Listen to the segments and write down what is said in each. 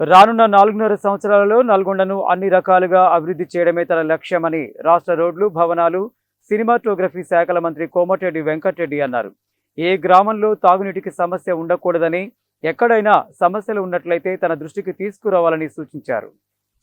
రానున్న నాలుగున్నర సంవత్సరాలలో నల్గొండను అన్ని రకాలుగా అభివృద్ధి చేయడమే తన లక్ష్యమని రాష్ట్ర రోడ్లు భవనాలు సినిమాటోగ్రఫీ శాఖల మంత్రి కోమటిరెడ్డి వెంకటరెడ్డి అన్నారు. ఏ గ్రామంలో తాగునీటికి సమస్య ఉండకూడదని ఎక్కడైనా సమస్యలు ఉన్నట్లయితే తన దృష్టికి తీసుకురావాలని సూచించారు.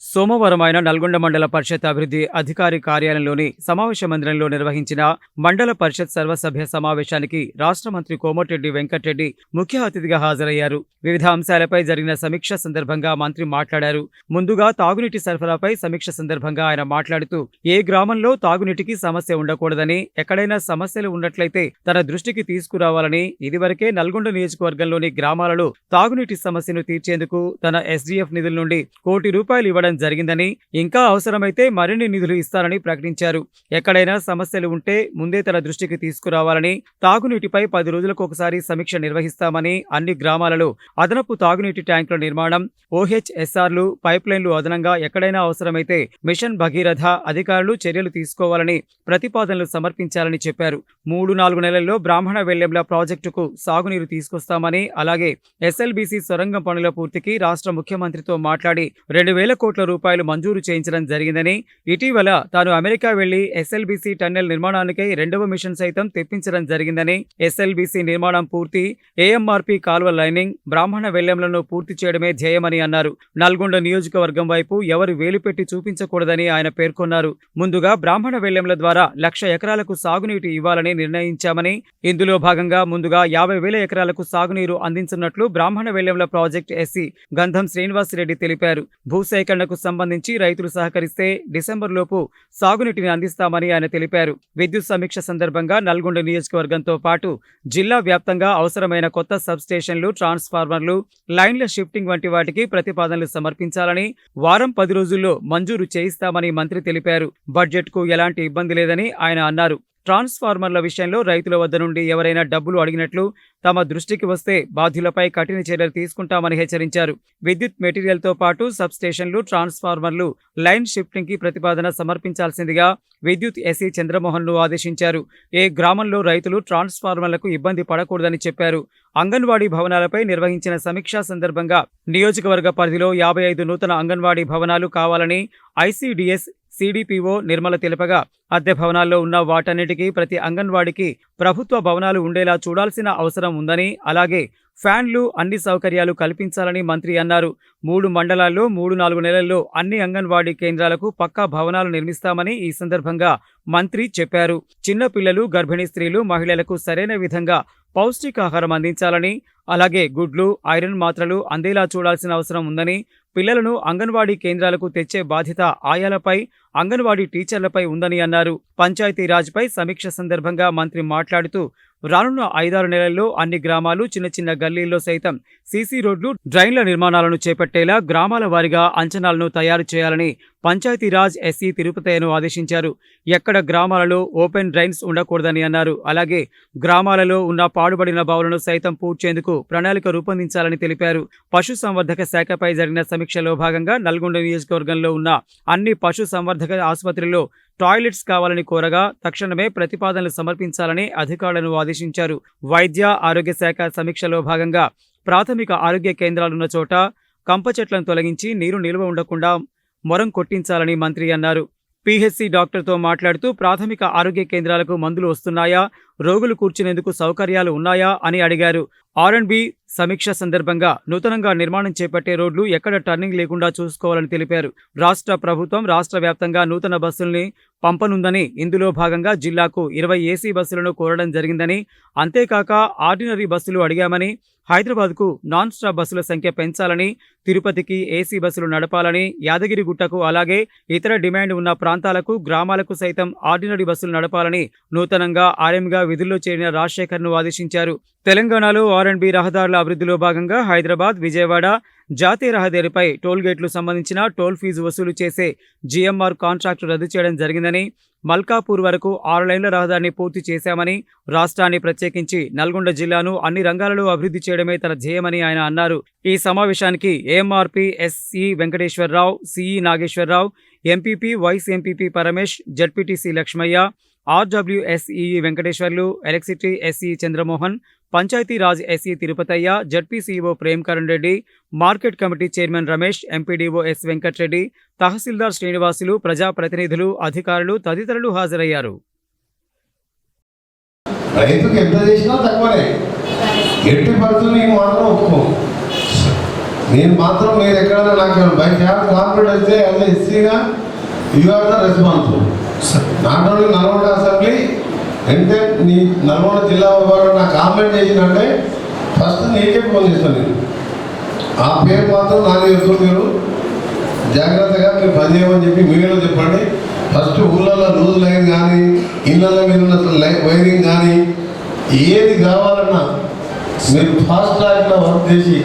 సోమవారం ఆయన నల్గొండ మండల పరిషత్ అభివృద్ధి అధికారి కార్యాలయంలోని సమావేశ మందిరంలో నిర్వహించిన మండల పరిషత్ సర్వసభ్య సమావేశానికి రాష్ట్ర మంత్రి కోమటిరెడ్డి వెంకటరెడ్డి ముఖ్య అతిథిగా హాజరయ్యారు. వివిధ అంశాలపై జరిగిన సమీక్ష సందర్భంగా మంత్రి మాట్లాడారు. ముందుగా తాగునీటి సరఫరాపై సమీక్ష సందర్భంగా ఆయన మాట్లాడుతూ ఏ గ్రామంలో తాగునీటికి సమస్య ఉండకూడదని ఎక్కడైనా సమస్యలు ఉన్నట్లయితే తన దృష్టికి తీసుకురావాలని ఇదివరకే నల్గొండ నియోజకవర్గంలోని గ్రామాలలో తాగునీటి సమస్యను తీర్చేందుకు తన ఎస్డీఎఫ్ నిధుల నుండి కోటి రూపాయలు ఇవ్వడం జరిగిందని ఇంకా అవసరమైతే మరిన్ని నిధులు ఇస్తారని ప్రకటించారు. ఎక్కడైనా సమస్యలు ఉంటే ముందే తన దృష్టికి తీసుకురావాలని తాగునీటిపై పది రోజులకు ఒకసారి సమీక్ష నిర్వహిస్తామని అన్ని గ్రామాలలో అదనపు తాగునీటి ట్యాంకుల నిర్మాణం ఓహెచ్ఎస్ఆర్లు పైప్లైన్లు అదనంగా ఎక్కడైనా అవసరమైతే మిషన్ భగీరథ అధికారులు చర్యలు తీసుకోవాలని ప్రతిపాదనలు సమర్పించాలని చెప్పారు. మూడు నాలుగు నెలల్లో బ్రాహ్మణ వెల్లెంల ప్రాజెక్టుకు సాగునీరు తీసుకొస్తామని అలాగే ఎస్ఎల్బీసీ సొరంగం పనుల పూర్తికి రాష్ట్ర ముఖ్యమంత్రితో మాట్లాడి రెండు వేల కోట్ల రూపాయలు మంజూరు చేయించడం జరిగిందని ఇటీవల తాను అమెరికా వెళ్ళి ఎస్ఎల్బీసీ టన్నెల్ నిర్మాణానికై రెండవ మిషన్ సైతం తెప్పించడం జరిగిందని ఎస్ఎల్బీసీ నిర్మాణం పూర్తి ఏఎంఆర్పీ కాల్వ లైనింగ్ బ్రాహ్మణ వెల్లెంలను పూర్తి చేయడమే ధ్యేయమని అన్నారు. నల్గొండ నియోజకవర్గం వైపు ఎవరు వేలు పెట్టి చూపించకూడదని ఆయన పేర్కొన్నారు. ముందుగా బ్రాహ్మణ వెల్లెంల ద్వారా లక్ష ఎకరాలకు సాగునీటి ఇవ్వాలని నిర్ణయించామని ఇందులో భాగంగా ముందుగా యాభై వేల ఎకరాలకు సాగునీరు అందించనున్నట్లు బ్రాహ్మణ వెల్లెంల ప్రాజెక్ట్ ఎస్సీ గంధం శ్రీనివాసరెడ్డి తెలిపారు. భూసేకరణకు సంబంధించి రైతులు సహకరిస్తే డిసెంబర్ లోపు సాగునీటిని అందిస్తామని ఆయన తెలిపారు. విద్యుత్ సమీక్ష సందర్భంగా నల్గొండ నియోజకవర్గంతో పాటు జిల్లా వ్యాప్తంగా అవసరమైన కొత్త సబ్స్టేషన్లు ట్రాన్స్ఫార్మర్లు లైన్ల షిఫ్టింగ్ వంటి వాటికి ప్రతిపాదనలు సమర్పించాలని వారం పది రోజుల్లో మంజూరు చేయిస్తామని మంత్రి తెలిపారు. బడ్జెట్కు ఎలాంటి ఇబ్బంది లేదని ఆయన అన్నారు. ట్రాన్స్ఫార్మర్ల విషయంలో రైతుల వద్ద నుండి ఎవరైనా డబ్బులు అడిగినట్లు తమ దృష్టికి వస్తే బాధ్యులపై కఠిన చర్యలు తీసుకుంటామని హెచ్చరించారు. విద్యుత్ మెటీరియల్తో పాటు సబ్స్టేషన్లు ట్రాన్స్ఫార్మర్లు లైన్ షిఫ్టింగ్కి ప్రతిపాదన సమర్పించాల్సిందిగా విద్యుత్ ఎస్సీ చంద్రమోహన్ను ఆదేశించారు. ఏ గ్రామంలో రైతులు ట్రాన్స్ఫార్మర్లకు ఇబ్బంది పడకూడదని చెప్పారు. అంగన్వాడీ భవనాలపై నిర్వహించిన సమీక్షా సందర్భంగా నియోజకవర్గ పరిధిలో యాభై ఐదు నూతన అంగన్వాడీ భవనాలు కావాలని ఐసీడీఎస్ సీడీపీఓ నిర్మల తెలుపగా. అద్దె భవనాల్లో ఉన్న వాటన్నిటికీ ప్రతి అంగన్వాడికి ప్రభుత్వ భవనాలు ఉండేలా చూడాల్సిన అవసరం ఉందని అలాగే ఫ్యాన్లు అన్ని సౌకర్యాలు కల్పించాలని మంత్రి అన్నారు. మూడు మండలాల్లో మూడు నాలుగు నెలల్లో అన్ని అంగన్వాడీ కేంద్రాలకు పక్కా భవనాలు నిర్మిస్తామని ఈ సందర్భంగా మంత్రి చెప్పారు. చిన్నపిల్లలు గర్భిణీ స్త్రీలు మహిళలకు సరైన విధంగా పౌష్టికాహారం అందించాలని అలాగే గుడ్లు ఐరన్ మాత్రలు అందేలా చూడాల్సిన అవసరం ఉందని పిల్లలను అంగన్వాడీ కేంద్రాలకు తెచ్చే బాధ్యత ఆయాలపై అంగన్వాడీ టీచర్లపై ఉందని అన్నారు. పంచాయతీరాజ్పై సమీక్ష సందర్భంగా మంత్రి మాట్లాడుతూ రానున్న ఐదారు నెలల్లో అన్ని గ్రామాలు చిన్న చిన్న గల్లీల్లో సైతం సీసీ రోడ్లు డ్రైన్ల నిర్మాణాలను చేపట్టేలా గ్రామాల వారీగా అంచనాలను తయారు చేయాలని పంచాయతీరాజ్ ఎస్సీ తిరుపతయ్యను ఆదేశించారు. ఎక్కడ గ్రామాలలో ఓపెన్ డ్రైన్స్ ఉండకూడదని అన్నారు. అలాగే గ్రామాలలో ఉన్న పాడుబడిన బావులను సైతం పూడ్చేందుకు ప్రణాళిక రూపొందించాలని తెలిపారు. పశు సంవర్ధక శాఖపై జరిగిన సమీక్షలో భాగంగా నల్గొండ నియోజకవర్గంలో ఉన్న అన్ని పశు సంవర్ధక ఆసుపత్రిలో టాయిలెట్స్ కావాలని కోరగా తక్షణమే ప్రతిపాదనలు సమర్పించాలని అధికారులను ఆదేశించారు. వైద్య ఆరోగ్య శాఖ సమీక్షలో భాగంగా ప్రాథమిక ఆరోగ్య కేంద్రాలున్న చోట కంప చెట్లను తొలగించి నీరు నిల్వ ఉండకుండా మొరం కొట్టించాలని మంత్రి అన్నారు. పీహెచ్సీ డాక్టర్తో మాట్లాడుతూ ప్రాథమిక ఆరోగ్య కేంద్రాలకు మందులు వస్తున్నాయా? రోగులు కూర్చునేందుకు సౌకర్యాలు ఉన్నాయా? అని అడిగారు. ఆర్ అండ్ బి సమీక్ష సందర్భంగా నూతనంగా నిర్మాణం చేపట్టే రోడ్లు ఎక్కడ టర్నింగ్ లేకుండా చూసుకోవాలని తెలిపారు. రాష్ట్ర ప్రభుత్వం రాష్ట్ర వ్యాప్తంగా నూతన బస్సుల్ని పంపనుందని ఇందులో భాగంగా జిల్లాకు ఇరవై ఏసీ బస్సులను కోరడం జరిగిందని అంతేకాక ఆర్డినరీ బస్సులు అడిగామని హైదరాబాద్కు నాన్ స్టాప్ బస్సుల సంఖ్య పెంచాలని తిరుపతికి ఏసీ బస్సులు నడపాలని యాదగిరిగుట్టకు అలాగే ఇతర డిమాండ్ ఉన్న ప్రాంతాలకు గ్రామాలకు సైతం ఆర్డినరీ బస్సులు నడపాలని నూతనంగా ఆర్ఎంగా విధుల్లో చేరిన రాజశేఖర్ను ఆదేశించారు. తెలంగాణలో ఆర్ అండ్ బి రహదారుల అభివృద్ధిలో భాగంగా హైదరాబాద్ విజయవాడ జాతీయ రహదారిపై టోల్గేట్లు సంబంధించిన టోల్ ఫీజు వసూలు చేసే జీఎంఆర్ కాంట్రాక్టు రద్దు చేయడం జరిగిందని మల్కాపూర్ వరకు ఆరు లైన్ల రహదారిని పూర్తి చేశామని రాష్ట్రాన్ని ప్రత్యేకించి నల్గొండ జిల్లాను అన్ని రంగాలలో అభివృద్ధి చేయడమే తన ధ్యేయమని ఆయన అన్నారు. ఈ సమావేశానికి AMRP SC Venkateswararao CE Nageswararao MPP vice MPP Paramesh ZPTC Lakshmaiah RWS SE Venkateswarlu electricity SE Chandramohan Panchayatiraj SE Tirupathaiah ZP CEO Premkaran Reddy market committee chairman Ramesh MPDO S Venkatreddy tahsildar Srinivasulu ప్రజాప్రతినిధులు అధికారులు తదితరులు హాజరయ్యారు. రైతుకు ఎంత చేసినా తక్కువనే. ఎట్టి పరిస్థితులు నేను మాత్రం ఒప్పుకో. నేను మాత్రం మీరు ఎక్కడైనా నాకు బై క్యాబ్ కాంప్లీట్ వస్తే అన్నీ ఎస్సీగా you are the responsible not only Nalgonda assembly అంటే నీ నల్గొండ జిల్లా వారు నాకు కాంప్లైంట్ చేసినంటే ఫస్ట్ నీకే ఫోన్ చేస్తాను నేను. ఆ పేరు మాత్రం నాది చెప్తుంది మీరు. జాగ్రత్తగా మీరు పని చేయమని చెప్పి మీలో చెప్పండి. ఫస్ట్ ఊళ్ళల్లో లూజ్ లైన్ కానీ ఇళ్ళల్లో మీద ఉన్న లై- వైరింగ్ కానీ ఏది కావాలన్నా మీరు ఫాస్ట్ ట్రాక్లో వర్క్ చేసి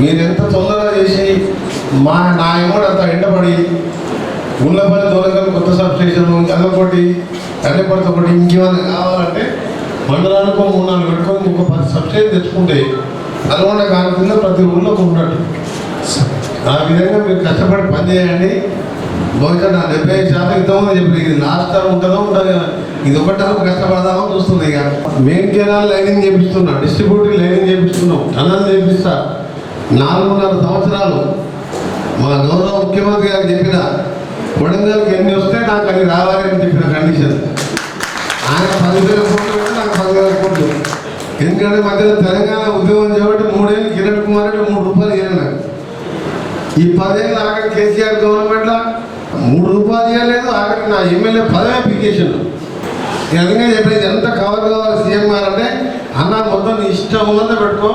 మీరు ఎంత తొందరగా చేసి మా నా ఎమ్మడి అంత ఎండపడి గుళ్ళపల్లి దూరంగా కొత్త సబ్ స్టేషన్ అదొకటి అల్లెపడితో ఒకటి ఇంకేమైనా కావాలంటే మండలానికి ఒక మూడు నాలుగు పెట్టుకొని ఇంకొక పది సబ్ స్టేషన్ తెచ్చుకుంటే నల్గొండ కాకుండా ప్రతి ఊళ్ళో ఉన్నట్టు. ఆ విధంగా మీరు కష్టపడి పని చేయండి బహుశా నా డెబ్బై ఐదు శాతం ఇద్దామని చెప్పి ఇది లాస్ట్ టర్మ్ ఉంటుందో ఉంటుంది ఇది ఒకటి కష్టపడదామో చూస్తుంది ఇక. మెయిన్ కెనాల్ లైనింగ్ చేపిస్తున్నా డిస్ట్రిబ్యూటర్ లైనింగ్ చేపిస్తున్నాం టనల్ చేపిస్తా. నాలుగున్నర సంవత్సరాలు మా గౌరవ ముఖ్యమంత్రి గారు చెప్పిన కొడంగల్కి ఎన్ని వస్తే నాకు అది రావాలి అని చెప్పిన కండిషన్ ఆయన పదివేల కోట్లు పెడితే నాకు పదివేల కోట్లు. ఎందుకంటే మధ్యలో తెలంగాణ ఉద్యోగం చేయబట్టి మూడేళ్ళు కిరణ్ కుమార్ రెడ్డి మూడు రూపాయలు ఇవ్వాలి నాకు. ఈ పదేళ్ళు ఆఖరి కేసీఆర్ గవర్నమెంట్లో మూడు రూపాయలు ఇవ్వలేదు ఆఖరి నా ఎమ్మెల్యే పదవి అప్లికేషన్ నేను అందుకని చెప్పేది ఎంత కవర్ కావాలి సీఎం గారు అంటే అన్న మొత్తం నీ ఇష్టం ఉన్నదే పెట్టుకో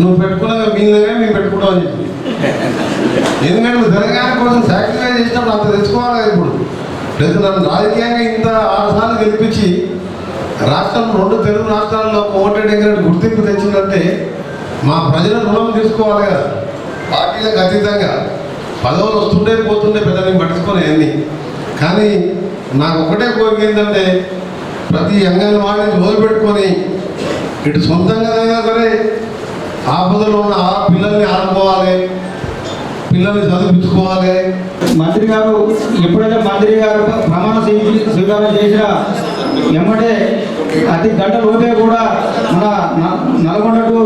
నువ్వు పెట్టుకున్నది మీదనే మేము పెట్టుకుంటాం అని చెప్పి. ఎందుకంటే నువ్వు తెలంగాణ కోసం సాక్రిఫైస్ చేసినప్పుడు అంత తెచ్చుకోవాలి ఇప్పుడు. లేదు నన్ను రాజకీయంగా ఇంత ఆరు గెలిపించి రాష్ట్రం రెండు తెలుగు రాష్ట్రాల్లో కోమటిరెడ్డి గుర్తింపు తెచ్చిందంటే మా ప్రజల రుణం తీసుకోవాలి కదా. పార్టీలకు అతీతంగా పదవులు వస్తుండే పోతుండే పెద్ద పట్టించుకొని అన్ని కానీ నాకు ఒకటే కోరిక ఏంటంటే ప్రతి అంగన్వాడిని పెట్టుకొని ఇటు సొంతంగా అయినా సరే ఆపదలో ఉన్న ఆ పిల్లల్ని ఆడుకోవాలి పిల్లల్ని చదివించుకోవాలి. మంత్రి గారు ఎప్పుడైతే మంత్రి గారు ప్రమాణ స్వీకారం చేసిన ఎమ్మటే అతి గంట లోపే కూడా మన న- నల్గొండ టు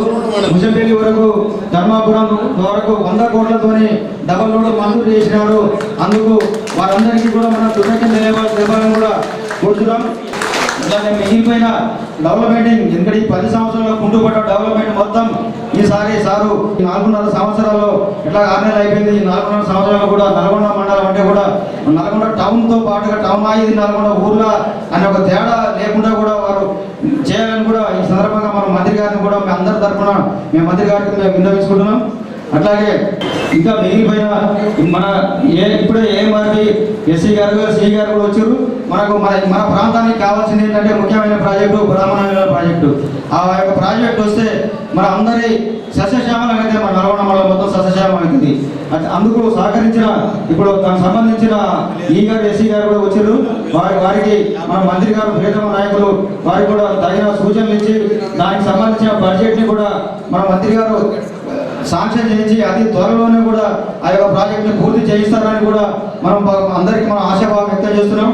ముసంపల్లి వరకు ధర్మాపురం వరకు వంద కోట్లతోని డబల్ రోడ్డు మంజూరు చేసినారు. అందుకు వారందరికీ కూడా మనం కృతజ్ఞత తెలియవాలని కూడా కోరుతున్నాం దాన్ని మిగిలిపోయిన డెవలప్మెంట్ ఎందుకంటే ఈ పది కుంటూ కుంటుపడ్డ డెవలప్మెంట్ మొత్తం ఈసారి సారు ఈ నాలుగున్నర సంవత్సరాల్లో ఇట్లా ఆరు నెలలు అయిపోయింది? ఈ నాలుగున్నర సంవత్సరాల్లో కూడా నల్గొండ మండలం అంటే కూడా నల్గొండ టౌన్తో పాటుగా టౌన్ ఇది నల్గొండ ఊర్లో అనే ఒక తేడా లేకుండా కూడా వారు చేయాలని కూడా ఈ సందర్భంగా మన మంత్రి గారిని కూడా మీ అందరి తరఫున మేము మంత్రి గారికి మేము విన్నవించుకుంటున్నాం. అట్లాగే ఇంకా మిగిలిపోయిన మన ఏ ఇప్పుడే ఏ మరి ఎస్సీ గారు సి గారు కూడా వచ్చారు. మనకు మన మన ప్రాంతానికి కావాల్సింది ఏంటంటే ముఖ్యమైన ప్రాజెక్టు బ్రాహ్మణ ప్రాజెక్టు. ఆ యొక్క ప్రాజెక్ట్ వస్తే మన అందరి సస్యశ్యామలం అయితే మన నల్గొండ మండలం మొత్తం సస్యశ్యామలం అవుతుంది. అందుకు సహకరించిన ఇప్పుడు దానికి సంబంధించిన ఈ గారు ఎస్సీ గారు కూడా వచ్చారు. వారి వారికి మన మంత్రి గారు ప్రియతమ నాయకులు వారికి కూడా తగిన సూచనలు ఇచ్చి దానికి సంబంధించిన బడ్జెట్ని కూడా మన మంత్రి గారు శాంక్షన్ చేయించి అతి త్వరలోనే కూడా ఆ యొక్క ప్రాజెక్టును పూర్తి చేయిస్తారని కూడా మనం అందరికీ మనం ఆశాభావం వ్యక్తం చేస్తున్నాం.